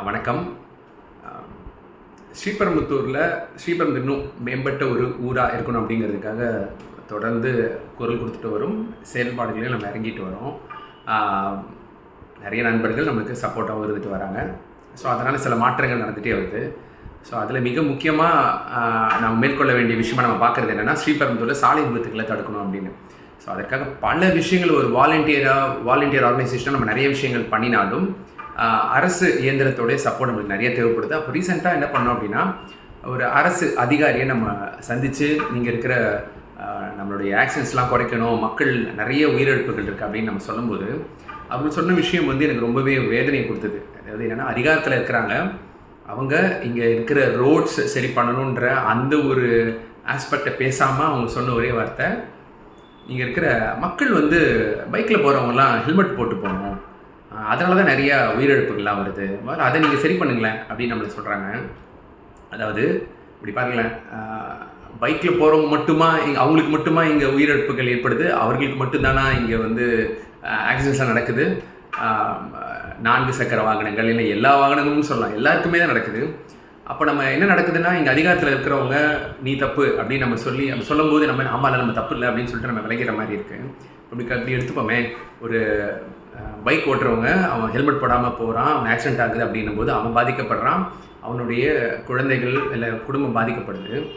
வணக்கம். ஸ்ரீபெரும்புத்தூரில் ஸ்ரீபெரும்பு இன்னும் மேம்பட்ட ஒரு ஊராக இருக்கணும் அப்படிங்கிறதுக்காக தொடர்ந்து குரல் கொடுத்துட்டு வரும். செயல்பாடுகளையும் நம்ம இறங்கிட்டு வரோம். நிறைய நண்பர்கள் நம்மளுக்கு சப்போர்ட்டாகவும் இருந்துட்டு வராங்க. ஸோ அதனால் சில மாற்றங்கள் நடந்துகிட்டே வருது. ஸோ அதில் மிக முக்கியமாக நம்ம மேற்கொள்ள வேண்டிய விஷயமாக நம்ம பார்க்குறது என்னென்னா ஸ்ரீபெரும்புத்தூரில் சாலை விபத்துக்களை தடுக்கணும் அப்படின்னு. ஸோ அதற்காக பல விஷயங்கள் ஒரு வாலண்டியராக வாலண்டியர் ஆர்கனைசேஷனாக நம்ம நிறைய விஷயங்கள் பண்ணினாலும் அரசு இயந்திரத்தோடைய சப்போர்ட் நம்மளுக்கு நிறைய தேவைப்படுது. அப்போ ரீசெண்டாக என்ன பண்ணோம் அப்படின்னா ஒரு அரசு அதிகாரியை நம்ம சந்தித்து நீங்கள் இருக்கிற நம்மளுடைய ஆக்சிடென்ட்ஸ்லாம் குறைக்கணும் மக்கள் நிறைய உயிரிழப்புகள் இருக்குது அப்படின்னு நம்ம சொல்லும்போது அவங்க சொன்ன விஷயம் வந்து எனக்கு ரொம்பவே வேதனையை கொடுத்தது. அதாவது என்னென்னா அதிகாரத்தில் இருக்கிறாங்க. அவங்க இங்கே இருக்கிற ரோட்ஸ் சரி பண்ணணுன்ற அந்த ஒரு ஆஸ்பெக்டை பேசாமல் அவங்க சொன்ன ஒரே வார்த்தை இங்கே இருக்கிற மக்கள் வந்து பைக்கில் போகிறவங்கலாம் ஹெல்மெட் போட்டு போகணும். அதனால தான் நிறையா உயிரிழப்புகள்லாம் வருது. முதல்ல அதை நீங்கள் சரி பண்ணுங்களேன் அப்படின்னு நம்மளை சொல்கிறாங்க அதாவது இப்படி பாருங்களேன் பைக்கில் போகிறவங்க மட்டுமா இங்கே அவங்களுக்கு மட்டுமா இங்கே உயிரிழப்புகள் ஏற்படுது? அவர்களுக்கு மட்டும்தானா இங்கே வந்து ஆக்சிடென்ட்ஸ்லாம் நடக்குது? நான்கு சக்கர வாகனங்கள் இல்லை எல்லா வாகனங்களும் சொல்லலாம். எல்லாருக்குமே தான் நடக்குது. அப்போ நம்ம என்ன நடக்குதுன்னா இங்கே அதிகாரத்தில் இருக்கிறவங்க நீ தப்பு அப்படின்னு நம்ம சொல்லி நம்ம சொல்லும்போது நம்ம ஆமாம் நம்ம தப்பு இல்லை அப்படின்னு சொல்லிட்டு நம்ம விளைக்கிற மாதிரி இருக்குது அப்படி க- எடுத்துப்போமே. ஒரு பைக் ஓட்டுறவங்க அவன் ஹெல்மெட் போடாமல் போகிறான் அவன் ஆக்சிடென்ட் ஆகுது அப்படின்னும் போது அவன் பாதிக்கப்படுறான் அவனுடைய குழந்தைகள் இல்லை குடும்பம் பாதிக்கப்படுது.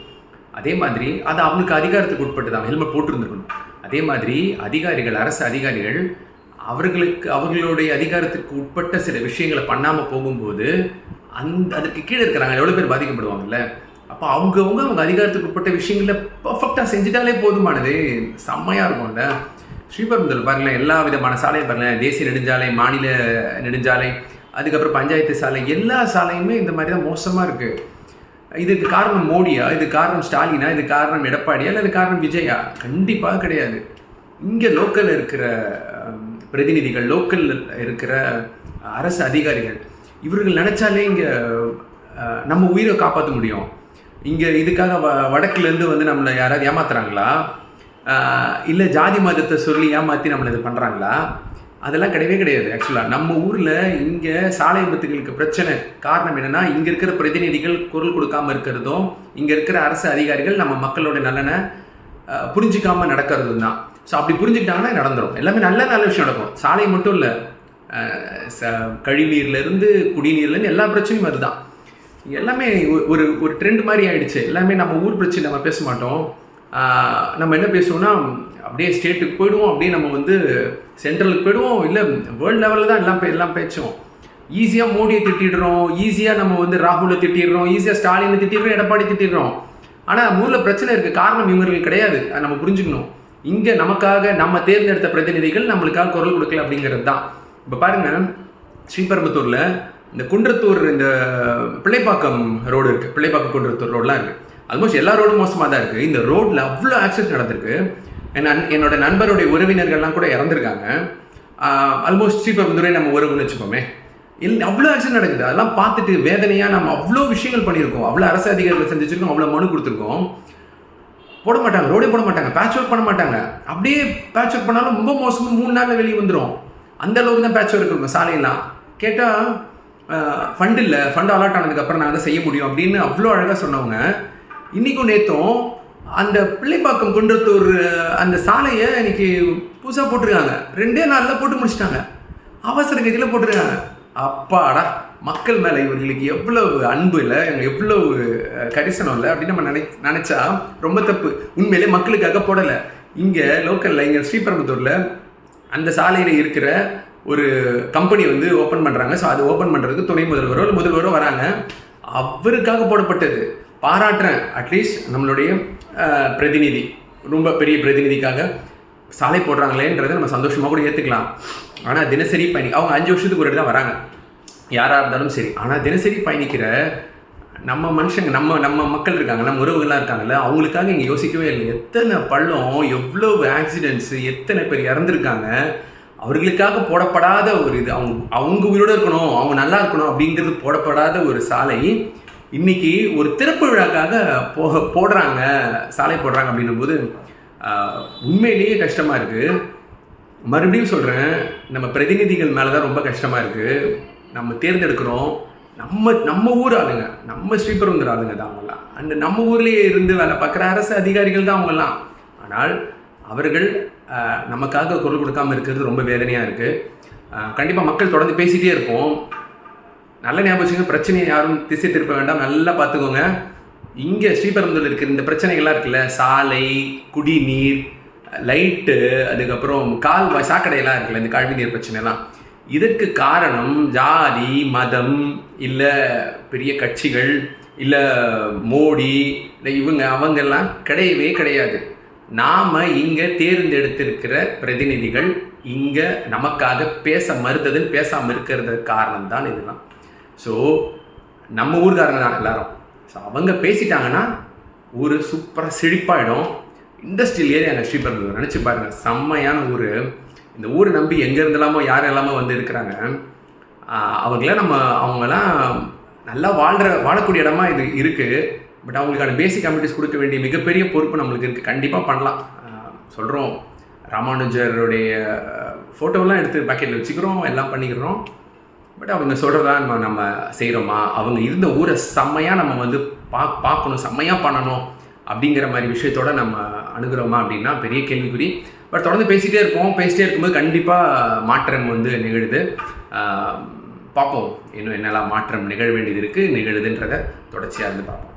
அதே மாதிரி அது அவனுக்கு அதிகாரத்துக்கு உட்பட்டு தான் ஹெல்மெட் போட்டிருந்துருக்கணும். அதே மாதிரி அதிகாரிகள் அரசு அதிகாரிகள் அவர்களுக்கு அவர்களுடைய அதிகாரத்திற்கு உட்பட்ட சில விஷயங்களை பண்ணாமல் போகும்போது அந்த அதற்கு கீழே இருக்கிறாங்க. எவ்வளோ பேர் பாதிக்கப்படுவாங்கல்ல? அப்போ அவங்கவுங்க அவங்க அதிகாரத்துக்கு உட்பட்ட விஷயங்களை பர்ஃபெக்டாக செஞ்சுட்டாலே போதுமானது. செம்மையாக இருக்கும்ல. ஸ்ரீபெரும்புதூர் பாருங்களேன் எல்லா விதமான சாலையும் பாருங்களேன். தேசிய நெடுஞ்சாலை மாநில நெடுஞ்சாலை அதுக்கப்புறம் பஞ்சாயத்து சாலை எல்லா சாலையுமே இந்த மாதிரி தான் மோசமாக இருக்குது இதுக்கு காரணம் மோடியா? இது காரணம் ஸ்டாலினா? இது காரணம் எடப்பாடியா இல்லை இது காரணம் விஜயா? கண்டிப்பாக கிடையாது. இங்கே லோக்கலில் இருக்கிற பிரதிநிதிகள் லோக்கலில் இருக்கிற அரசு அதிகாரிகள் இவர்கள் நினச்சாலே இங்கே நம்ம உயிரை காப்பாற்ற முடியும். இங்கே இதுக்காக வ வடக்குலேருந்து வந்து நம்மளை யாராவது ஏமாத்துறாங்களா? இல்லை ஜாதி மதத்தை சொல்லி ஏமாற்றி நம்மளை இது பண்ணுறாங்களா அதெல்லாம் கிடையவே கிடையாது ஆக்சுவலாக நம்ம ஊரில் இங்கே சாலை விபத்துகளுக்கு பிரச்சனை காரணம் என்னென்னா இங்கே இருக்கிற பிரதிநிதிகள் குரல் கொடுக்காம இருக்கிறதும் இங்கே இருக்கிற அரசு அதிகாரிகள் நம்ம மக்களோட நலனை புரிஞ்சிக்காமல் நடக்கிறதும் தான். ஸோ அப்படி புரிஞ்சுக்கிட்டாங்கன்னா நடந்துடும் எல்லாமே நல்ல நல்ல விஷயம் நடக்கும். சாலை மட்டும் இல்லை கழிநீர்லேருந்து குடிநீர்லேருந்து எல்லா பிரச்சனையும் அதுதான். எல்லாமே ஒரு ஒரு ட்ரெண்ட் மாதிரி ஆயிடுச்சு. எல்லாமே நம்ம ஊர் பிரச்சனை நம்ம பேச மாட்டோம். நம்ம என்ன பேசுவோம்னா அப்படியே ஸ்டேட்டுக்கு போயிடுவோம். அப்படியே நம்ம வந்து சென்ட்ரலுக்கு போயிடுவோம். இல்லை வேர்ல்டு லெவலில் தான் எல்லாம் எல்லாம் பேச்சுவோம். ஈஸியாக மோடியை திட்டிடுறோம். ஈஸியாக நம்ம வந்து ராகுலை திட்டிடுறோம். ஈஸியாக ஸ்டாலினை திட்டிடுறோம். எடப்பாடி திட்டிடுறோம். ஆனால் ஊரில் பிரச்சனை இருக்குது காரணம் இவங்களுக்கு கிடையாது. அதை நம்ம புரிஞ்சுக்கணும். இங்கே நமக்காக நம்ம தேர்ந்தெடுத்த பிரதிநிதிகள் நம்மளுக்காக குரல் கொடுக்கல அப்படிங்கிறது தான். இப்போ பாருங்கள் ஸ்ரீபெரும்புத்தூரில் இந்த குன்றத்தூர் இந்த பிள்ளைப்பாக்கம் ரோடு இருக்குது பிள்ளைப்பாக்கம் குன்றத்தூர் ரோடெலாம் இருக்குது ஆல்மோஸ்ட் எல்லா ரோடும் மோசமாக தான் இருக்குது இந்த ரோட்டில் அவ்வளோ ஆக்சிடென்ட் நடந்திருக்கு. என் என்னோட நண்பருடைய உறவினர்கள்லாம் கூட இறந்துருக்காங்க. ஆல்மோஸ்ட் ஸ்ரீபெரும்புத்தூரே நம்ம உறவுன்னு வச்சுக்கோமே. இல்லை அவ்வளோ ஆக்சிடென்ட் நடக்குது. அதெல்லாம் பார்த்துட்டு வேதனையாக நம்ம அவ்வளோ விஷயங்கள் பண்ணியிருக்கோம். அவ்வளோ அரசு அதிகாரிகள் சந்திச்சிருக்கோம். அவ்வளோ மனு கொடுத்துருக்கோம். போட மாட்டாங்க. ரோடே போட மாட்டாங்க. பேட்ச் ஒர்க் பண்ண மாட்டாங்க. அப்படியே பேட்ச் ஒர்க் பண்ணாலும் ரொம்ப மோசமாக மூணு நாளில் வெளியே வந்துடும் அந்த அளவுக்கு தான் பேட்ச் ஒர்க் இருக்கும். சாலையெல்லாம். கேட்டால் ஃபண்ட் இல்லை ஃபண்ட் அலாட் ஆனதுக்கப்புறம் நாங்கள் தான் செய்ய முடியும் அப்படின்னு அவ்வளோ அழகாக சொன்னவங்க. இன்றைக்கும் நேற்றும் அந்த பிள்ளைப்பாக்கம் குன்றத்தூர் அந்த சாலையை இன்னைக்கு புதுசாக போட்டிருக்காங்க. ரெண்டே நாளில் போட்டு முடிச்சிட்டாங்க. அவசர கதியில் போட்டிருக்காங்க. அப்பாடா மக்கள் மேலே இவர்களுக்கு எவ்வளவு அன்பு இல்லை எவ்வளவு கரிசனம் இல்லை அப்படின்னு நம்ம நினை நினச்சா ரொம்ப தப்பு. உண்மையிலே மக்களுக்காக போடலை. இங்கே லோக்கலில் இங்கே ஸ்ரீபெரும்புத்தூரில் அந்த சாலையில் இருக்கிற ஒரு கம்பெனி வந்து ஓப்பன் பண்ணுறாங்க ஸோ அது ஓப்பன் பண்ணுறதுக்கு துணை முதல்வரோ இல்லை முதல்வரோ வராங்க. அவருக்காக போடப்பட்டது. பாராட்டுறேன். அட்லீஸ்ட் நம்மளுடைய பிரதிநிதி. ரொம்ப பெரிய பிரதிநிதிக்காக சாலை போடுறாங்களேன்றதை நம்ம சந்தோஷமாக கூட ஏற்றுக்கலாம் ஆனால் தினசரி பயணி அவங்க அஞ்சு வருஷத்துக்கு ஒரு தான் வராங்க. யாராக இருந்தாலும் சரி. ஆனால் தினசரி பயணிக்கிற நம்ம மனுஷங்க நம்ம நம்ம மக்கள் இருக்காங்க. நம்ம உறவுகள்லாம் இருக்காங்கல்ல. அவங்களுக்காக இங்கே யோசிக்கவே இல்லை. எத்தனை பள்ளம் எவ்வளோ ஆக்சிடென்ட்ஸு எத்தனை பேர் இறந்துருக்காங்க. அவர்களுக்காக போடப்படாத ஒரு இது. அவங்க அவங்க உயிரோடு இருக்கணும் அவங்க நல்லா இருக்கணும் அப்படிங்கிறது போடப்படாத ஒரு சாலை. இன்னைக்கு ஒரு திறப்பு விழாக்காக போக போடுறாங்க சாலை போடுறாங்க அப்படின்னும் போது உண்மையிலேயே கஷ்டமாக இருக்குது மறுபடியும் சொல்கிறேன் நம்ம பிரதிநிதிகள் மேலே தான் ரொம்ப கஷ்டமாக இருக்குது நம்ம தேர்ந்தெடுக்கிறோம். நம்ம நம்ம ஊர் ஆளுங்க நம்ம ஸ்ரீபெரும்புதூர் ஆளுங்க தான் அவங்கெல்லாம். அண்ட் நம்ம ஊர்லேயே இருந்து வேலை பார்க்குற அரசு அதிகாரிகள் தான் அவங்கெல்லாம். ஆனால் அவர்கள் நமக்காக குரல் கொடுக்காம இருக்கிறது ரொம்ப வேதனையாக இருக்குது கண்டிப்பாக மக்கள் தொடர்ந்து பேசிகிட்டே இருப்போம். நல்ல ஞாபகம் வச்சுங்க பிரச்சனையை யாரும் திசை திருப்ப வேண்டாம். நல்லா பார்த்துக்கோங்க. இங்கே ஸ்ரீபெரும்புதூர் இருக்கிற இந்த பிரச்சனைகள்லாம் இருக்குல்ல சாலை குடிநீர் லைட்டு அதுக்கப்புறம் கால்வாய் சாக்கடையெல்லாம் இருக்குல்ல இந்த கழிவுநீர் பிரச்சனைலாம். இதற்கு காரணம் ஜாதி மதம் இல்லை பெரிய கட்சிகள் இல்லை மோடி இல்லை இவங்க அவங்கெல்லாம் கிடையவே கிடையாது. நாம் இங்கே தேர்ந்தெடுத்திருக்கிற பிரதிநிதிகள் இங்கே நமக்காக பேச மறுத்ததுன்னு பேசாமல் இருக்கிறது காரணம் தான் இதெல்லாம் ஸோ நம்ம ஊர்காரங்க தான் எல்லாரும். ஸோ அவங்க பேசிட்டாங்கன்னா ஊர் சூப்பராக செழிப்பாயிடும் இண்டஸ்ட்ரியல் ஏரியா அங்கே ஸ்ரீபெரும்புதூர்? நினச்சி பாருங்கள் செம்மையான ஊர். இந்த ஊரை நம்பி எங்கேருந்தெல்லாமோ யார் எல்லாமோ வந்து இருக்கிறாங்க. அவங்களாம் அவங்கள நம்ம அவங்கெல்லாம் நல்லா வாழ்கிற வாழக்கூடிய இடமா இது இருக்குது பட் அவங்களுக்கான பேசிக் கம்யூனிட்டிஸ் கொடுக்க வேண்டிய மிகப்பெரிய பொறுப்பு நம்மளுக்கு இருக்குது கண்டிப்பாக பண்ணலாம். சொல்கிறோம் ராமானுஜருடைய ஃபோட்டோவெல்லாம் எடுத்து பாக்கெட்டில் வச்சுக்கிறோம். எல்லாம் பண்ணிக்கிறோம். பட் அவங்க சொல்கிறதா நம்ம நம்ம செய்கிறோமா அவங்க இருந்த ஊரை செம்மையாக நம்ம வந்து பா பார்க்கணும். செம்மையாக பண்ணணும் அப்படிங்கிற மாதிரி விஷயத்தோட நம்ம அணுகிறோமா அப்படின்னா பெரிய கேள்விக்குறி. பட் தொடர்ந்து பேசிகிட்டே இருப்போம். பேசிகிட்டே இருக்கும்போது கண்டிப்பாக மாற்றம் வந்து நிகழுது. பார்ப்போம். இன்னும் என்னெல்லாம் மாற்றம் நிகழ வேண்டியது இருக்குது நிகழுதுன்றதை தொடர்ச்சியாக இருந்து பார்ப்போம்.